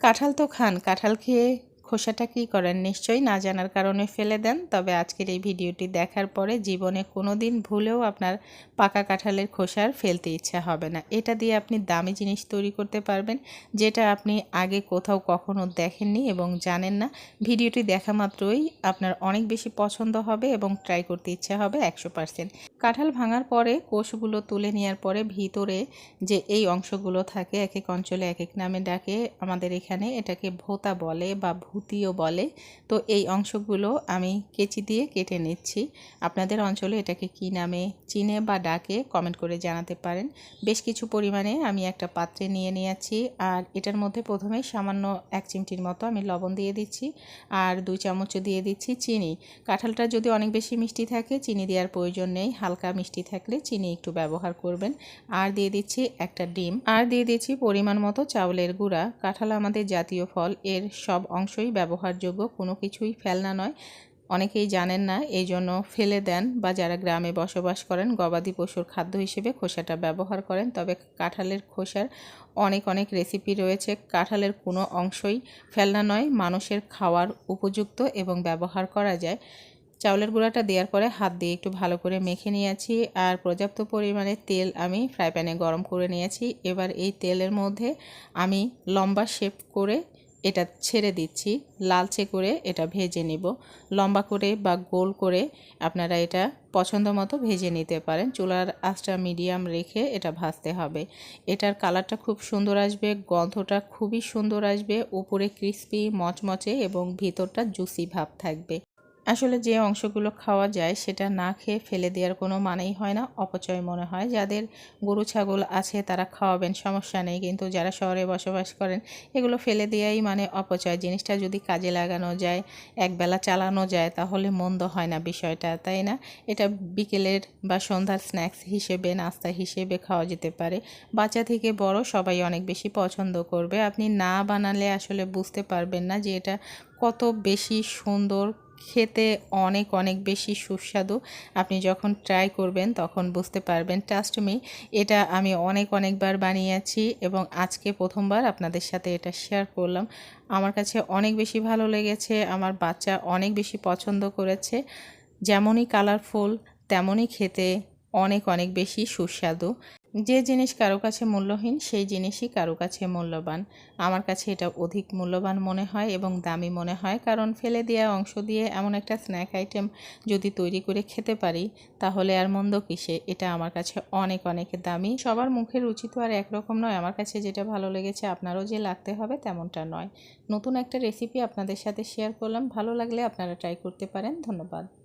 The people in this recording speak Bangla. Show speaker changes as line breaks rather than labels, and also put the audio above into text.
কাঁঠাল তো খান কাঁঠাল খেয়ে খোসাটা কী করেন নিশ্চয়ই না জানার কারণে ফেলে দেন, তবে আজকের এই ভিডিওটি দেখার পরে জীবনে কোনো দিন ভুলেও আপনার পাকা কাঁঠালের খোসার ফেলতে ইচ্ছা হবে না। এটা দিয়ে আপনি দামি জিনিস তৈরি করতে পারবেন, যেটা আপনি আগে কোথাও কখনো দেখেননি এবং জানেন না। ভিডিওটি দেখা মাত্রই আপনার অনেক বেশি পছন্দ হবে এবং ট্রাই করতে ইচ্ছা হবে একশো পারসেন্ট কাঁঠাল ভাঙার পরে কোষগুলো তুলে নেওয়ার পরে ভিতরে যে এই অংশগুলো থাকে এক এক অঞ্চলে এক এক নামে ডাকে, আমাদের এখানে এটাকে ভোতা বলে বা ভুতিও বলে। তো এই অংশগুলো আমি কেচি দিয়ে কেটে নিচ্ছি। আপনাদের অঞ্চলে এটাকে কি নামে চিনে বা ডাকে কমেন্ট করে জানাতে পারেন। বেশ কিছু পরিমাণে আমি একটা পাত্রে নিয়ে নিয়েছি আর এটার মধ্যে প্রথমে সামান্য এক চিমটির মতো আমি লবণ দিয়ে দিচ্ছি আর দুই চামচ দিয়ে দিচ্ছি চিনি। কাঁঠালটা যদি অনেক বেশি মিষ্টি থাকে, চিনি দেওয়ার প্রয়োজন নেই। হালকা মিষ্টি থাকলে চিনি একটু ব্যবহার করবেন। আর দিয়ে দিচ্ছি একটা ডিম। আর দিয়ে দিচ্ছি পরিমাণ মতো চাউলের গুঁড়া। কাঁঠাল আমাদের জাতীয় ফল। এর সব অংশই ব্যবহারযোগ্য, কোনো কিছুই ফেলনা নয়। অনেকেই জানেন না, এই জন্য ফেলে দেন বা যারা গ্রামে বসবাস করেন, গবাদি পশুর খাদ্য হিসেবে খোসাটা ব্যবহার করেন। তবে কাঁঠালের খোসার অনেক অনেক রেসিপি রয়েছে। কাঁঠালের কোনো অংশই ফেলনা নয়, মানুষের খাওয়ার উপযুক্ত এবং ব্যবহার করা যায়। চাউলের গুঁড়াটা দেওয়ার পরে হাত দিয়ে একটু ভালো করে মেখে নিয়েছি আর পর্যাপ্ত পরিমাণে তেল আমি ফ্রাই প্যানে গরম করে নিয়েছি। এবার এই তেলের মধ্যে আমি লম্বা শেপ করে এটা ছেড়ে দিচ্ছি। লালচে করে এটা ভেজে নিব। লম্বা করে বা গোল করে আপনারা এটা পছন্দ মতো ভেজে নিতে পারেন। চুলার আঁচটা মিডিয়াম রেখে এটা ভাজতে হবে। এটার কালারটা খুব সুন্দর আসবে, গন্ধটা খুবই সুন্দর আসবে, উপরে ক্রিস্পি, মচমচে এবং ভিতরটা জুসি ভাব থাকবে। আসলে যে অংশগুলো খাওয়া যায় সেটা না খেয়ে ফেলে দেওয়ার কোনো মানেই হয় না, অপচয় মনে হয়। যাদের গরু, ছাগল আছে তারা খাওয়াবেন, সমস্যা নেই। কিন্তু যারা শহরে বসবাস করেন, এগুলো ফেলে দেওয়াই মানে অপচয়। জিনিসটা যদি কাজে লাগানো যায়, একবেলা চালানো যায়, তাহলে মন্দ হয় না বিষয়টা, তাই না? এটা বিকেলের বা সন্ধ্যার স্ন্যাক্স হিসেবে, নাস্তা হিসেবে খাওয়া যেতে পারে। বাচ্চা থেকে বড় সবাই অনেক বেশি পছন্দ করবে। আপনি না বানালে আসলে বুঝতে পারবেন না যে এটা কত বেশি সুন্দর খেতে অনেক অনেক বেশি সুস্বাদু। আপনি যখন ট্রাই করবেন, তখন বুঝতে পারবেন। ট্রাস্ট মি এটা আমি অনেক, অনেকবার বানিয়েছি এবং আজকে প্রথমবার আপনাদের সাথে এটা শেয়ার করলাম। আমার কাছে অনেক বেশি ভালো লেগেছে, আমার বাচ্চা অনেক বেশি পছন্দ করেছে। যেমনই কালারফুল তেমনই খেতে অনেক অনেক বেশি সুস্বাদু। যে জিনিস কারও কাছে মূল্যহীন, সেই জিনিসই কারও কাছে মূল্যবান। আমার কাছে এটা অধিক মূল্যবান মনে হয় এবং দামি মনে হয়, কারণ ফেলে দেওয়া অংশ দিয়ে এমন একটা স্ন্যাক আইটেম যদি তৈরি করে খেতে পারি, তাহলে আর মন্দ কিসে? এটা আমার কাছে অনেক অনেক দামি। সবার মুখের রুচি তো আর একরকম নয়। আমার কাছে যেটা ভালো লেগেছে, আপনারও যে লাগতে হবে তেমনটা নয়। নতুন একটা রেসিপি আপনাদের সাথে শেয়ার করলাম। ভালো লাগলে আপনারা ট্রাই করতে পারেন। ধন্যবাদ।